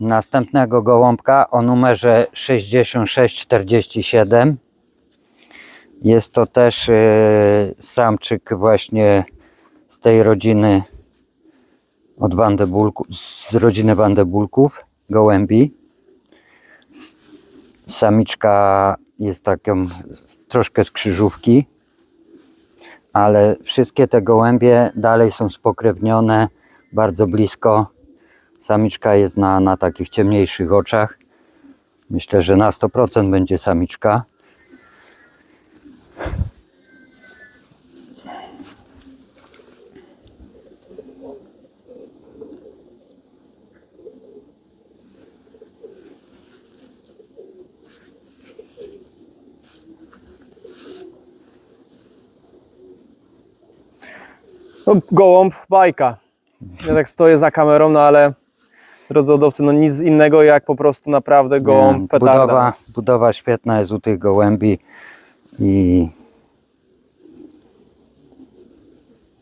następnego gołąbka o numerze 6647. Jest to też e, samczyk właśnie z tej rodziny od z rodziny bandebulków, gołębi. Samiczka jest taką troszkę z krzyżówki, ale wszystkie te gołębie dalej są spokrewnione bardzo blisko. Samiczka jest na, na takich ciemniejszych oczach. Myślę, że na 100% będzie samiczka. No, gołąb, bajka. Ja tak stoję za kamerą, no ale drodzy hodowcy, no nic innego jak po prostu naprawdę gołąb, petarda. budowa, budowa świetna jest u tych gołębi i